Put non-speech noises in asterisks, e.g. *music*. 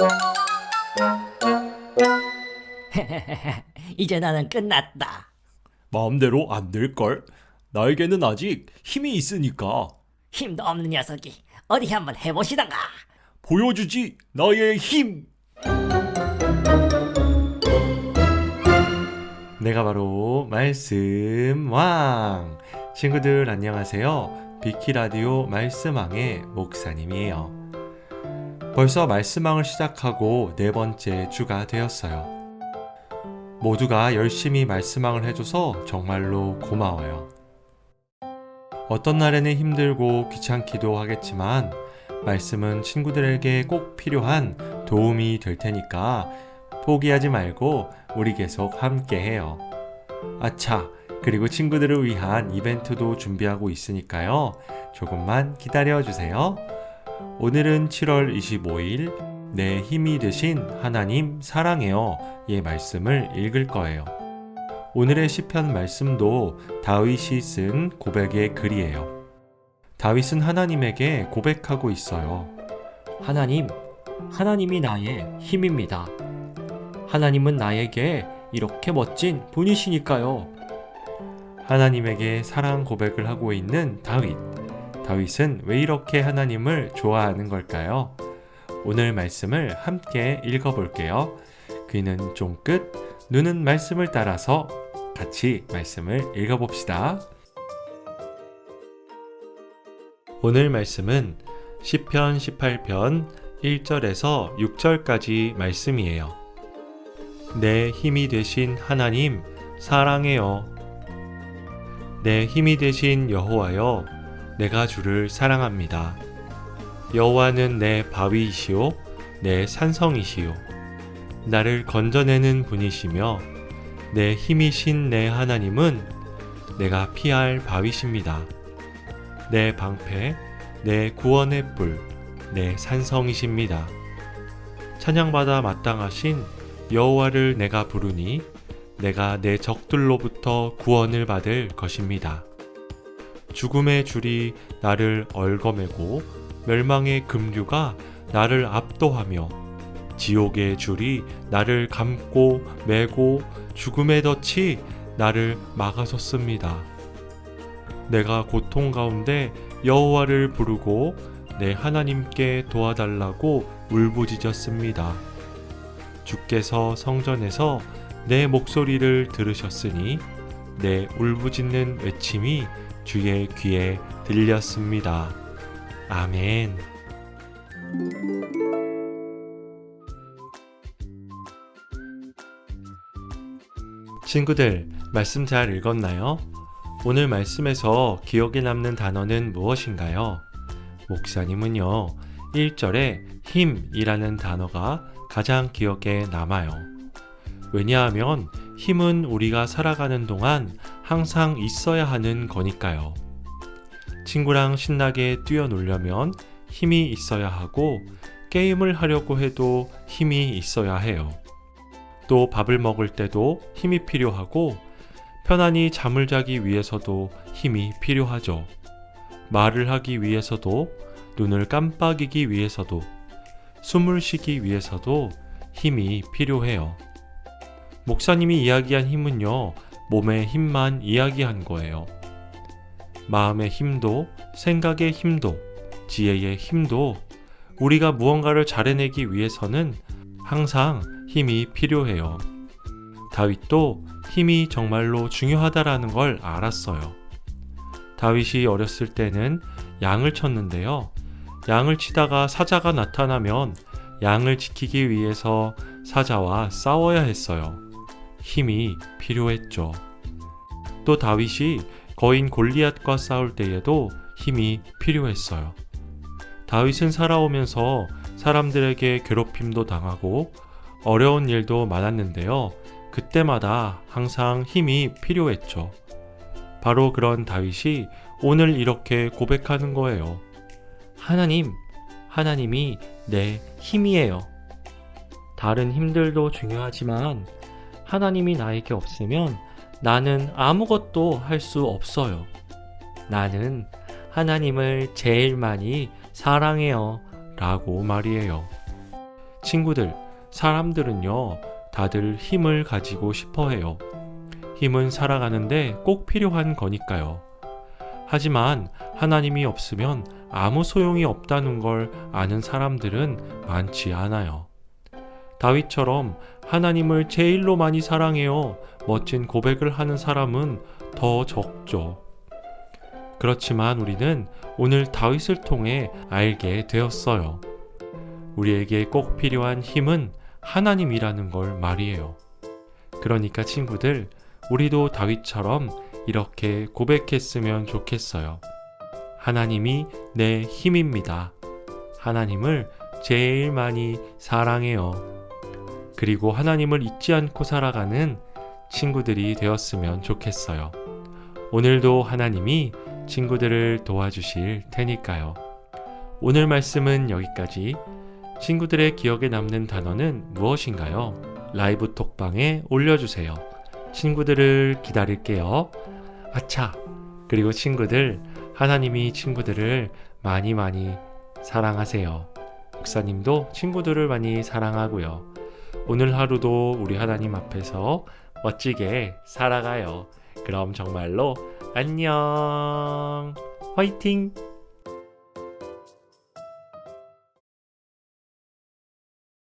*laughs* 이제 나는 끝났다. 마음대로 안 될걸? 나에게는 아직 힘이 있으니까 힘도 없는 녀석이 어디 한번 해보시던가. 보여주지 나의 힘! 내가 바로 말씀 왕! 친구들 안녕하세요. 비키라디오 말씀왕의 목사님이에요. 벌써 말씀왕을 시작하고 네 번째 주가 되었어요. 모두가 열심히 말씀왕을 해줘서 정말로 고마워요. 어떤 날에는 힘들고 귀찮기도 하겠지만 말씀은 친구들에게 꼭 필요한 도움이 될 테니까 포기하지 말고 우리 계속 함께 해요. 아차, 그리고 친구들을 위한 이벤트도 준비하고 있으니까요. 조금만 기다려 주세요. 오늘은 7월 25일 내 힘이 되신 하나님 사랑해요. 의 말씀을 읽을 거예요. 오늘의 시편 말씀도 다윗이 쓴 고백의 글이에요. 다윗은 하나님에게 고백하고 있어요. 하나님, 하나님이 나의 힘입니다. 하나님은 나에게 이렇게 멋진 분이시니까요. 하나님에게 사랑 고백을 하고 있는 다윗. 다윗은 왜 이렇게 하나님을 좋아하는 걸까요? 오늘 말씀을 함께 읽어볼게요. 귀는 쫑긋, 눈은 말씀을 따라서 같이 말씀을 읽어봅시다. 오늘 말씀은 시편 18편 1절에서 6절까지 말씀이에요. 내 힘이 되신 하나님 사랑해요. 내 힘이 되신 여호와여 내가 주를 사랑합니다. 여호와는 내 바위이시오 내 산성이시오 나를 건져내는 분이시며 내 힘이신 내 하나님은 내가 피할 바위십니다. 내 방패, 내 구원의 뿔, 내 산성이십니다. 찬양받아 마땅하신 여호와를 내가 부르니 내가 내 적들로부터 구원을 받을 것입니다. 죽음의 줄이 나를 얽어매고 멸망의 금류가 나를 압도하며 지옥의 줄이 나를 감고 매고 죽음의 덫이 나를 막아섰습니다. 내가 고통 가운데 여호와를 부르고 내 하나님께 도와달라고 울부짖었습니다. 주께서 성전에서 내 목소리를 들으셨으니 내 울부짖는 외침이 주의 귀에 들렸습니다. 아멘. 친구들, 말씀 잘 읽었나요? 오늘 말씀에서 기억에 남는 단어는 무엇인가요? 목사님은요, 1절에 힘이라는 단어가 가장 기억에 남아요. 왜냐하면 힘은 우리가 살아가는 동안 항상 있어야 하는 거니까요. 친구랑 신나게 뛰어놀려면 힘이 있어야 하고, 게임을 하려고 해도 힘이 있어야 해요. 또 밥을 먹을 때도 힘이 필요하고, 편안히 잠을 자기 위해서도 힘이 필요하죠. 말을 하기 위해서도, 눈을 깜빡이기 위해서도, 숨을 쉬기 위해서도 힘이 필요해요. 목사님이 이야기한 힘은요, 몸의 힘만 이야기한 거예요. 마음의 힘도, 생각의 힘도, 지혜의 힘도 우리가 무언가를 잘해내기 위해서는 항상 힘이 필요해요. 다윗도 힘이 정말로 중요하다라는 걸 알았어요. 다윗이 어렸을 때는 양을 쳤는데요. 양을 치다가 사자가 나타나면 양을 지키기 위해서 사자와 싸워야 했어요. 힘이 필요했죠. 또 다윗이 거인 골리앗과 싸울 때에도 힘이 필요했어요. 다윗은 살아오면서 사람들에게 괴롭힘도 당하고 어려운 일도 많았는데요. 그때마다 항상 힘이 필요했죠. 바로 그런 다윗이 오늘 이렇게 고백하는 거예요. 하나님, 하나님이 내 힘이에요. 다른 힘들도 중요하지만 하나님이 나에게 없으면 나는 아무것도 할 수 없어요. 나는 하나님을 제일 많이 사랑해요. 라고 말이에요. 친구들, 사람들은요, 다들 힘을 가지고 싶어 해요. 힘은 살아가는데 꼭 필요한 거니까요. 하지만 하나님이 없으면 아무 소용이 없다는 걸 아는 사람들은 많지 않아요. 다윗처럼 하나님을 제일로 많이 사랑해요. 멋진 고백을 하는 사람은 더 적죠. 그렇지만 우리는 오늘 다윗을 통해 알게 되었어요. 우리에게 꼭 필요한 힘은 하나님이라는 걸 말이에요. 그러니까 친구들, 우리도 다윗처럼 이렇게 고백했으면 좋겠어요. 하나님이 내 힘입니다. 하나님을 제일 많이 사랑해요. 그리고 하나님을 잊지 않고 살아가는 친구들이 되었으면 좋겠어요. 오늘도 하나님이 친구들을 도와주실 테니까요. 오늘 말씀은 여기까지. 친구들의 기억에 남는 단어는 무엇인가요? 라이브 톡방에 올려주세요. 친구들을 기다릴게요. 아차! 그리고 친구들, 하나님이 친구들을 많이 많이 사랑하세요. 목사님도 친구들을 많이 사랑하고요. 오늘 하루도 우리 하나님 앞에서 멋지게 살아가요. 그럼 정말로 안녕. 화이팅!